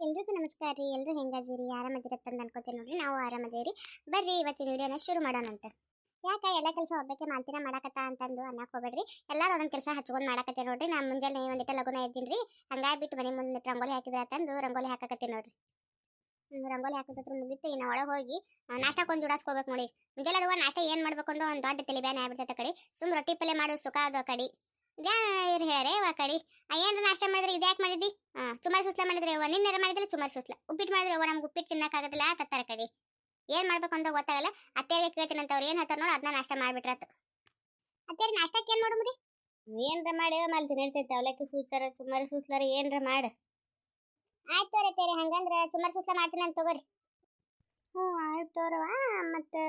ಎಲ್ರಿಗೂ ನಮಸ್ಕಾರ ರೀ. ಎಲ್ಲರೂ ಆರಾಮದಿರ ಆರಾಮದಿರತ್ತಂತ ಅನ್ಕೋತೀನಿ ನೋಡ್ರಿ. ನಾವು ಆರಾಮದೇವ್ರಿ. ಬರ್ರಿ, ಇವತ್ತಿನ ವಿಡಿಯೋನ ಶುರು ಮಾಡೋಣಂತ ಯಾಕೆ ಎಲ್ಲ ಕೆಲಸ ಒಬ್ಬಕ್ಕೆ ಮಾಲ್ತಿನ ಮಾಡಕತ್ತ ಅಂತಂದು ಅನ್ನಕ್ಕೆ ಹೋಗ್ಬೇಡ್ರಿ. ಎಲ್ಲರೂ ಒಂದೊಂದು ಕೆಲಸ ಹಚ್ಕೊಂಡು ಮಾಡಕತ್ತೆ ನೋಡ್ರಿ. ನಾನು ಮುಂಜಾನೆ ಒಂದಿಟ್ಟ ಲಗುನ ಇದ್ದೀನಿ ರೀ. ಹಂಗಾಗಿ ಬಿಟ್ಟು ಮನೆ ಮುಂದೆ ರಂಗೋಲಿ ಹಾಕಿದ್ರೆ ಅಂತಂದು ರಂಗೋಲಿ ಹಾಕಕತ್ತೀನಿ ನೋಡ್ರಿ. ರಂಗೋಲಿ ಹಾಕೋದ್ರ ಮುಗಿತು. ಇನ್ನು ಒಳಗೆ ಹೋಗಿ ನಾಷ್ಟಾಕೊಂದು ಜುಡಾಸ್ಕೋಬೇಕು ನೋಡಿ. ಮುಂಜಾನೆ ಅದು ನಾಷ್ಟ ಏನು ಮಾಡ್ಬೇಕು ಅಂತ ಒಂದು ದೊಡ್ಡ ತಲೆ ಬ್ಯಾನೆ ಆಗ್ಬಿಡ್ತೈತೆ ಕಡೆ. ಸುಮ್ಮನೆ ರೊಟ್ಟಿ ಪಲ್ಯ ಮಾಡೋ, ಸುಖ ಅದು ಆ ಕಡೆ ಇದ್ರ ಹೇಳರೆ ಆ ಕಡೆ. ಏನ್ರ ನಾಷ್ಟ ಮಾಡಿದ್ರೆ ಇದ್ಯಾಕೆ ಮಾಡಿದ್ದಿ? ಹಾ ಚುಮಾರಿ ಸುಸ್ಲ ಮಾಡಿದ್ರೆ ಅವ್ವ ನಿನ್ನೆರ ಮಾಡಿದ್ರೆ ಚುಮಾರಿ ಸುಸ್ಲ? ಉಪ್ಪಿಟ್ಟು ಮಾಡಿದ್ರೆ ಅವ್ವ ನಮ್ಗೆ ಉಪ್ಪಿಟ್ಟು ತಿನ್ನಕ್ಕಾಗದಿಲ್ಲ ತತ್ತಾರ ಕಡಿ. ಏನ್ ಮಾಡ್ಬೇಕು ಅಂತ ಗೊತ್ತಾಗಲ್ಲ. ಅತ್ತೆ ಕೇಳ್ತೀನಿ ಅಂತ ಅವ್ರು ಏನ್ ಹತ್ತಾರ ನೋಡಿ ಅದನ್ನ ನಾಷ್ಟ ಮಾಡ್ಬಿಟ್ರತ್ ಅತ್ತೆ ನಾಷ್ಟಕ್ಕೆ ಏನ್ ನೋಡಮ್ರಿ ಏನ್ರ ಮಾಡಿ ಮಲ್ತಿ ತಿನ್ನಿರ್ತೈತೆ ಅವಲಕ್ಕಿ ಸೂಚಾರ ಚುಮಾರಿ ಸುಸ್ಲಾರ ಏನ್ರ ಮಾಡ. ಆಯ್ತು ತೋರಿ ತೇರಿ ಹಂಗಂದ್ರೆ ಚುಮಾರಿ ಸುಸ್ಲ ಮಾಡ್ತೀನಿ ಅಂತ ತಗೋರಿ. ಹ್ಞೂ ಆಯ್ತು ತೋರವ ಮತ್ತೆ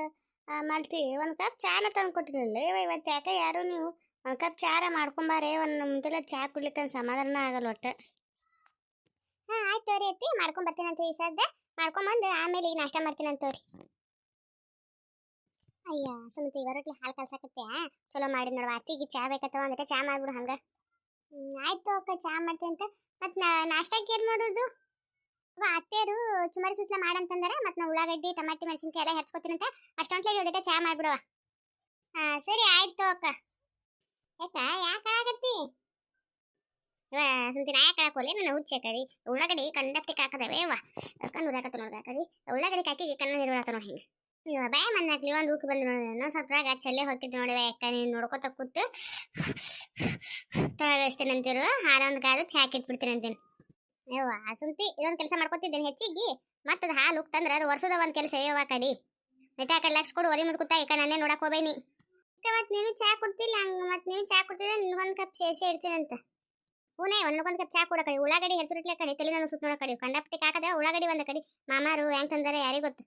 ಮಲ್ತಿ ಒಂದು ಕಪ್ ಚಾನ ತಂದು ಕೊಟ್ಟಿರಲಿಲ್ಲ ಇವ ಇವತ್ತು ಯಾಕೆ ಯಾರು ನೀವು? ಕಪ್ ಚಾರ ಮಾಡ್ಕೊಂಬಾರೆ ಒಂದು ಮುಂದೆಲ್ಲ ಚಾ ಕುಡ್ಲಿಕ್ಕೆ ಸಮಾಧಾನ ಆಗಲ್ಲ ಒಟ್ಟು. ಹಾಂ ಆಯ್ತು ತೋರಿ ಅತ್ತಿ, ಮಾಡ್ಕೊಂಡ್ ಬರ್ತೀನಂತ ಈ ಸದ್ದ ಮಾಡ್ಕೊಂಬಂದು ಆಮೇಲೆ ಈಗ ನಾಷ್ಟ ಮಾಡ್ತೀನಂತ ತೋರಿ. ಅಯ್ಯ ಸುಮತಿ ಇವರೊಟ್ಲಿ ಹಾಲು ಕಲ್ಸಕತ್ತೆ ಚಲೋ ಮಾಡಿ ನೋಡುವ, ಅತ್ತಿಗೆ ಚಾ ಬೇಕತ್ತವ ಅಂದ್ರೆ ಚಾ ಮಾಡ್ಬಿಡು ಹಂಗ. ಆಯ್ತು ಅಕ್ಕ, ಚಾ ಮಾಡ್ತೀನಿ ಅಂತ. ಮತ್ ನಾಷ್ಟಕ್ಕೆ ಏನ್ ಮಾಡೋದು? ಅತ್ತೆಯರು ಚುಮರಿ ಸುಸ್ಲ ಮಾಡಂತಂದಾರ ಮತ್ ನಾ ಉಳ್ಳಾಗಡ್ಡಿ, ಟಮಾಟಿ, ಮೆಣಸಿನ್ಕಾಯಿ ಎಲ್ಲ ಅಂತ. ಅಷ್ಟೊಂಟ್ಲೆ ಜೊತೆ ಚಾ ಮಾಡ್ಬಿಡುವ ಹಾ, ಸರಿ, ಆಯ್ತು ಅಕ್ಕ. ಯಾಕ ಯಾಕೆ ಆಗತ್ತಿ ಸುಮ್ತಿ ನಾ ಯಾಕೆ ಹಾಕೋಲಿ ನನ್ನ ಹುಚ್ಚೆ ಕರಿ ಉಳ್ಳಾಗಡ್ಡಿ ಕಂಡಪ್ಟಿ ಕಾಕದವೆ. ವಾ ಕಣ್ಣು ಉರಾಕತ್ತ ನೋಡ್ದ ಕರಿ ಉಳ್ಳಾಗಡ್ಡಿ ಕಾಕಿ ಕಣ್ಣು ನಿರ್ವಾತ ನೋಡಿ ಹಿಂಗೆ. ಇವ ಬಾಯ್ ಮನ್ನ ಹಾಕ್ಲಿ ಒಂದು ಉಕ್ ಬಂದು ನೋಡಿ ಇನ್ನೊಂದು ಸ್ವಲ್ಪ ರಾಗ ಚಲ್ಲೆ ಹೋಗಿದ್ದು ನೋಡಿವೆ ಯಾಕ ನೀನು ನೋಡ್ಕೋತ ಕೂತು. ತೊಳಗಿಸ್ತೇನೆ ಅಂತಿರು ಹಾಲೊಂದು ಕಾದು ಚಾಕ್ ಇಟ್ಬಿಡ್ತೀನಿ ಅಂತೀನಿ. ಯವ್ವ, ಸುಮ್ತಿ ಇದೊಂದು ಕೆಲಸ ಮಾಡ್ಕೊತಿದ್ದೇನೆ ಹೆಚ್ಚಿಗೆ. ಮತ್ತದು ಹಾಲು ಉಕ್ತಂದ್ರೆ ಅದು ವರ್ಷದ ಒಂದು ಕೆಲಸ. ಯವ್ವ ಕಡಿ. ಮೆಟಾ ಕಡೆ ಲಕ್ಷ ಕೊಡು, ಒಲಿ ಮುಂದೆ ಕೂತ ಈಗ ನಾನೇ ನೋಡಕ್ ಹೋಗ್ಬೇನಿ. ಮತ್ತೆ ನೀನು ಚಾ ಕೊಡ್ತಿಲ್ಲ, ಹಂಗ ಮತ್ತೆ ನೀನು ಚಾ ಕೊಡ್ತಿದ್ರೆ ನಿನ್ಗೊಂದು ಕಪ್ ಸೇರಿಸಿ ಇಡ್ತೀನಂತ. ಹೂನೇ ಒಂದೊಂದು ಕಪ್ ಚಾ ಕೊಡ ಕಡೆ. ಉಳ್ಳಾಗಡ್ಡಿ ಹೆಸರುಟ್ಲೆ ಕಡೆ, ತಲೆ ನಾನು ಸುತ್ತ ಕಡೆ. ಕಂಡಪಟ್ಟಿ ಕಾಕದ ಉಳ್ಳಾಗಡ್ಡಿ ಒಂದ ಕಡೆ. ಮಾಮಾರು ಹೆಂಗ್ ತಂದಾರೆ ಯಾರಿಗೆ ಗೊತ್ತು?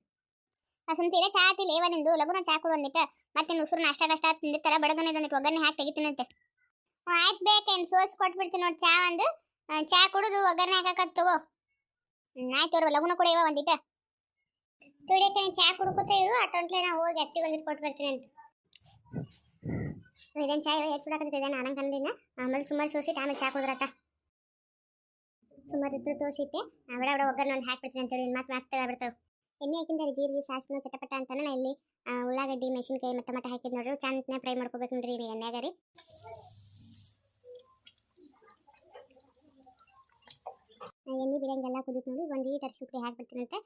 ಆ ಸುಮ್ತೀರ ಚಾ ಆತಿಲ್ಲ ಏವ ನಿಂದು ಲಗುನ ಚಾ ಕೊಡು ಒಂದಿಟ್ಟ ಮತ್ತೆ ಉಸುರು ನಾಷ್ಟ ನಾಷ್ಟ ತಿಂದಿರ್ತಾರ ಬಡಗನ ಇದೊಂದಿಟ್ಟು ಒಗ್ಗರಣೆ ಹಾಕಿ ತೆಗಿತೀನಂತೆ. ಆಯ್ತು ಬೇಕೇನು ಸೋಸ್ ಕೊಟ್ಬಿಡ್ತೀನಿ ನೋಡಿ ಚಾ ಒಂದು. ಚಾ ಕುಡುದು, ಒಗ್ಗರಣೆ ಹಾಕಕತ್ ತಗೋ. ಆಯ್ತು ಅವ್ರ ಲಗುನ ಕೂಡ ಇವ ಒಂದಿಟ್ಟ ತುಡಿಯಕ್ಕೆ ಚಾ ಕುಡ್ಕೋತ ಇರು ಅಟೊಂಟ್ಲೆ ನಾ ಹೋಗಿ ಅತ್ತಿ ಒಂದಿಟ್ಟು ಕೊಟ್ಟು ಅಂತ ಇದೇನು ಚಾಯ್ ಎಷ್ಟು ಸುಡಾಕತ್ತಿದೆ ನಾನು ಕಂದಿನ ಆಮೇಲೆ ಸುಮಾರು ಸೋಸಿಟ್ಟು ಆಮೇಲೆ ಚಾ ಕುಡಿದ್ರತ್ತ ಸುಮಾರು ಇಬ್ಬರು ತೋರಿಸಿಟ್ಟೆ ಬಡ ಬಡ, ಒಗ್ಗರಣೆ ಒಂದು ಹಾಕ್ಬಿಡ್ತೀನಿ ಅಂತೇಳಿ. ಮತ್ತೆ ಮತ್ತೆ ಬಿಡ್ತಾವೆ ಎಣ್ಣೆ ಹಾಕಿದ್ರೆ ಜೀರಿಗೆ ಸಾಸಿವೆ ಚಟಪಟ ಅಂತ ನಾ ಇಲ್ಲಿ ಉಳ್ಳಾಗಡ್ಡಿ, ಮೆಣಸಿನ್ಕಾಯಿ ಮತ್ತು ಟೊಮೆಟೊ ಹಾಕಿದ್ ನೋಡ್ರಿ. ಚಂದನೆ ಫ್ರೈ ಮಾಡ್ಕೋಬೇಕು ನೋಡ್ರಿ ಈ ಎಣ್ಣೆಗ ರೀ ಎಣ್ಣೆ ಬಿಡಂಗೆಲ್ಲ ಕುದೀತು ನೋಡಿ ಒಂದು ಈಟರ್ ಸುಕ್ರಿ ಹಾಕ್ಬಿಡ್ತೀನಂತೆ.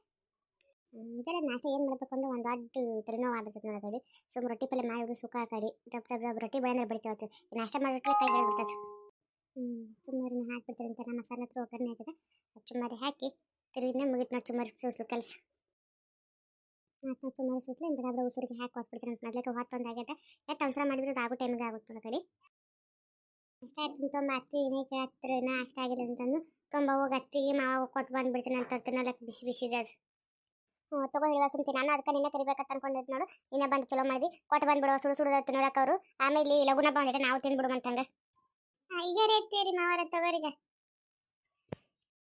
ಇದೆಲ್ಲ ನಾಷ್ಟ ಏನು ಮಾಡ್ಬೇಕು ಅಂದ್ರೆ ಒಂದು ದೊಡ್ಡ ತಲೆನೋವು ಆಗ್ಬಿಡ್ತೈತೆ ನೋಡಿ ಸೊ ರೊಟ್ಟಿ ಪಲ್ಯ ಮಾಡಿಬಿಡು ಸುಖ ಆ ಕಡೆ ದಪ್ಪ ದಪ್ಪ ರೊಟ್ಟಿ ಬೆಳೆದ್ರೆ ಬಿಡ್ತೀವಿ ನಾಷ್ಟ ಮಾಡಿಬಿಟ್ರೆ ಕೈ ಬಿಡ್ತದೆ ಹ್ಞೂ ಚುಮ್ಮರಿನ ಹಾಕ್ಬಿಡ್ತಾರೆ ಅಂತ ಮಸಾಲೆ ಹತ್ರ ಒಗ್ಗರಣೆ ಹಾಕಿದೆ ಚುಮ್ಮರಿ ಹಾಕಿ ತಿರುಗಿದ್ನೇ ಮುಗಿತು ನೋಡಿ ಚುಮ್ಮರಿ ಸೂಸ್ಲು ಕೆಲಸ. ಮತ್ತು ಚುಮ್ಮರಿ ಸೂಸ್ಲು ಇಂದ ಬಡ ಉಸಿರಿಗೆ ಹಾಕಿ ಹೊತ್ಬಿಡ್ತಾರೆ ಅಂತ ಮೊದಲಕ್ಕೆ ಹೊತ್ತೊಂದು ಆಗೈತೆ. ಎಷ್ಟು ಅವಸರ ಮಾಡಿದ್ರೆ ಆಗೋ ಟೈಮಿಗೆ ಆಗುತ್ತೆ ಕಡೆ. ಅಷ್ಟ ಆಯ್ತು ತುಂಬ ಅತ್ತಿ ಏನೇ ಕೇಳತ್ತರ ನಾ ಅಷ್ಟ ಆಗಿಲ್ಲ ಅಂತಂದು ತುಂಬ ಹೋಗಿ ಅತ್ತಿಗೆ ಮಾವ ಕೊಟ್ಟು ಬಂದ್ಬಿಡ್ತೀನಿ ಅಂತ ಬಿಸಿ ಬಿಸಿ ಬಿಸಿ ಹ್ಞೂ ತಗೊಂಡಿರುವ ಸುಮ್ತಿ. ನಾನು ಅದಕ್ಕೆ ನಿನ್ನ ಕರಿಬೇಕಂತ ಅನ್ಕೊಂಡಿದ್ ನೋಡು. ಇನ್ನ ಬಂದು ಚಲೋ ಮಾಡಿ ಕೊಟ್ಟು ಬಂದ್ಬಿಡುವ ಸುಡು ಸುಡುದ ತಿನ್ನೋರಕ್ಕೆ ಅವರು. ಆಮೇಲೆ ಲಗುನ ಬಂದಿದೆ ನಾವು ತಿನ್ಬಿಡುವಂತಂಗ ಈಗ ರೇತ್ತೀರಿ ಮಾವರ, ತಗೋರಿಗ.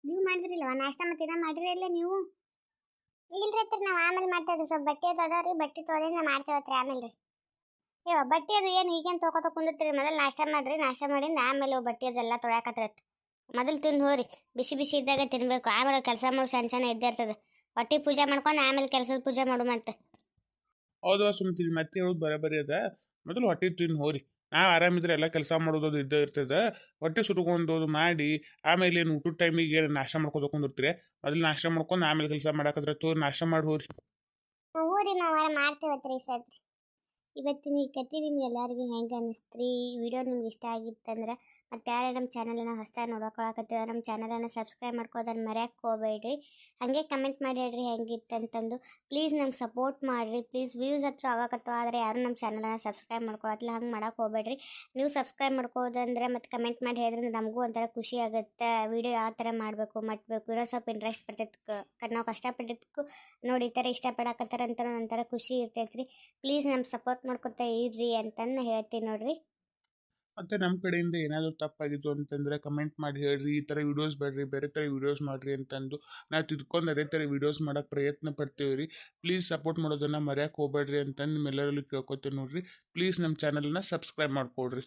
ನೀವು ಮಾಡಿದ್ರಿಲ್ವ? ನಾಷ್ಟ ಮತ್ತೆ ಮಾಡಿರಲ್ಲ ನೀವು? ಇಲ್ರಿ ನಾವು ಆಮೇಲೆ ಮಾಡ್ತಾ ಸ್ವಲ್ಪ ಬಟ್ಟೆ ಅದಾವ್ರಿ. ಬಟ್ಟೆ ತೊಗೊಂಡು ಮಾಡ್ತೇವತ್ರಿ ಆಮೇಲೆ ರೀ. ಏ ಬಟ್ಟೆ ಅದು ಏನು ಈಗೇನು ತೊಗೊತ ಕುಂದಿರ್ತೀರಿ? ಮೊದಲು ನಾಷ್ಟ ಮಾಡ್ರಿ. ನಾಷ್ಟ ಮಾಡಿಂದ ಆಮೇಲೆ ಬಟ್ಟೆ ಅದೆಲ್ಲ ತೊಳ್ಯಾಕತ್ರತ್ ಮೊದಲು ತಿಂದು ಹೋರಿ. ಬಿಸಿ ಬಿಸಿ ಇದ್ದಾಗ ತಿನ್ಬೇಕು. ಆಮೇಲೆ ಕೆಲಸ ಮಾಡೋ. ಸಣ್ಣ ಸಣ್ಣ ಇದ್ದೇ ಇರ್ತದೆ. ಹೊಟ್ಟೆ ಪೂಜೆ ಮಾಡ್ಕೊಂಡು ಆಮೇಲೆ ಕೆಲಸದ ಪೂಜೆ ಮಾಡು ಮತ್ತೆ. ಹೌದು ಸುಮ್ತಿ ಮತ್ತೆ ಹೇಳೋದು ಬರಬರಿ ಅದ. ಮೊದಲು ಹೊಟ್ಟೆ ತಿನ್ ಹೋರಿ. ನಾವು ಆರಾಮಿದ್ರೆ ಎಲ್ಲ ಕೆಲಸ ಮಾಡೋದು ಇದ್ದೇ ಇರ್ತದೆ. ಹೊಟ್ಟೆ ಸುಟ್ಕೊಂಡೋದು ಮಾಡಿ ಆಮೇಲೆ ಏನು ಊಟದ ಟೈಮಿಗೆ ಏನು ನಾಷ್ಟ ಮಾಡ್ಕೊಂಡು ಹೋಗ್ಕೊಂಡಿರ್ತೀರಿ ಮೊದಲು ನಾಷ್ಟ ಮಾಡ್ಕೊಂಡು ಆಮೇಲೆ ಕೆಲಸ ಮಾಡಾಕತ್ರ ತೋರ್ ನಾಷ್ಟ ಮಾಡಿ ಹೋರಿ. ಹೋರಿ ನಾವು ಮಾಡ್ತೇವತ್ರಿ ಈ ಸದ್ರಿ ಇವತ್ತಿನ ಈ ಕತೆ ನಿಮ್ಗೆ ಎಲ್ಲರಿಗೂ ಹೆಂಗೆ ಅನ್ನಿಸ್ತ್ರಿ? ವಿಡಿಯೋ ನಿಮ್ಗೆ ಇಷ್ಟ ಆಗಿತ್ತಂದ್ರೆ ಮತ್ತು ಯಾರೇ ನಮ್ಮ ಚಾನಲನ್ನು ಹೊಸದಾಗಿ ನೋಡೋಕೊಳಕತ್ತೀರ ನಮ್ಮ ಚಾನಲನ್ನು ಸಬ್ಸ್ಕ್ರೈಬ್ ಮಾಡ್ಕೋದನ್ನ ಮರ್ಯಾಕೆ ಹೋಗ್ಬೇಡ್ರಿ. ಹಾಗೆ ಕಮೆಂಟ್ ಮಾಡಿ ಹೇಳ್ರಿ ಹೆಂಗಿತ್ತಂತಂದು. ಪ್ಲೀಸ್ ನಮ್ಗೆ ಸಪೋರ್ಟ್ ಮಾಡಿರಿ. ಪ್ಲೀಸ್ ವ್ಯೂಸ್ ಹತ್ರ ಆಗಾಕತ್ತೋ ಆದರೆ ಯಾರು ನಮ್ಮ ಚಾನಲನ್ನು ಸಬ್ಸ್ಕ್ರೈಬ್ ಮಾಡ್ಕೊಳತ್ತಿಲ್ಲ, ಹಂಗೆ ಮಾಡೋಕೆ ಹೋಗ್ಬೇಡ್ರಿ. ನೀವು ಸಬ್ಸ್ಕ್ರೈಬ್ ಮಾಡ್ಕೋದಂದ್ರೆ ಮತ್ತು ಕಮೆಂಟ್ ಮಾಡಿ ಹೇಳಿದ್ರೆ ನಮಗೂ ಒಂಥರ ಖುಷಿ ಆಗುತ್ತೆ. ವಿಡಿಯೋ ಯಾವ ಥರ ಮಾಡಬೇಕು ಮಾಡಬೇಕು ಇನ್ನೂ ಸ್ವಲ್ಪ ಇಂಟ್ರೆಸ್ಟ್ ಬರ್ತೈತೆ ನಾವು ಕಷ್ಟಪಟ್ಟಿದ್ದಕ್ಕೂ ನೋಡಿ ಈ ಥರ ಇಷ್ಟಪಡಕತ್ತಾರ ಅಂತ ಒಂಥರ ಖುಷಿ ಇರ್ತೈತ್ರಿ. ಪ್ಲೀಸ್ ನಮ್ಮ ಸಪೋರ್ಟ್ ಮಾಡ್ಕೊತಾ ಇರ್ರಿ ಅಂತಂದು ಹೇಳ್ತೀನಿ ನೋಡ್ರಿ. ಮತ್ತೆ ನಮ್ಮ ಕಡೆಯಿಂದ ಏನಾದರೂ ತಪ್ಪಾಗಿತ್ತು ಅಂತಂದ್ರೆ ಕಮೆಂಟ್ ಮಾಡಿ ಹೇಳ್ರಿ, ಈ ಥರ ವಿಡಿಯೋಸ್ ಬೇಡ್ರಿ, ಬೇರೆ ಥರ ವಿಡಿಯೋಸ್ ಮಾಡಿರಿ ಅಂತಂದು ನಾವು ತಿದ್ಕೊಂಡು ಅದೇ ಥರ ವಿಡಿಯೋಸ್ ಮಾಡೋಕ್ಕೆ ಪ್ರಯತ್ನ ಪಡ್ತೀವಿ ರೀ. ಪ್ಲೀಸ್ ಸಪೋರ್ಟ್ ಮಾಡೋದನ್ನು ಮರ್ಯಾಕೆ ಹೋಗ್ಬೇಡ್ರಿ ಅಂತಂದು ನಿಮ್ಮೆಲ್ಲರಲ್ಲೂ ಕೇಳ್ಕೊತೀನಿ ನೋಡ್ರಿ. ಪ್ಲೀಸ್ ನಮ್ಮ ಚಾನಲ್ನ ಸಬ್ಸ್ಕ್ರೈಬ್ ಮಾಡ್ಕೊಡ್ರಿ.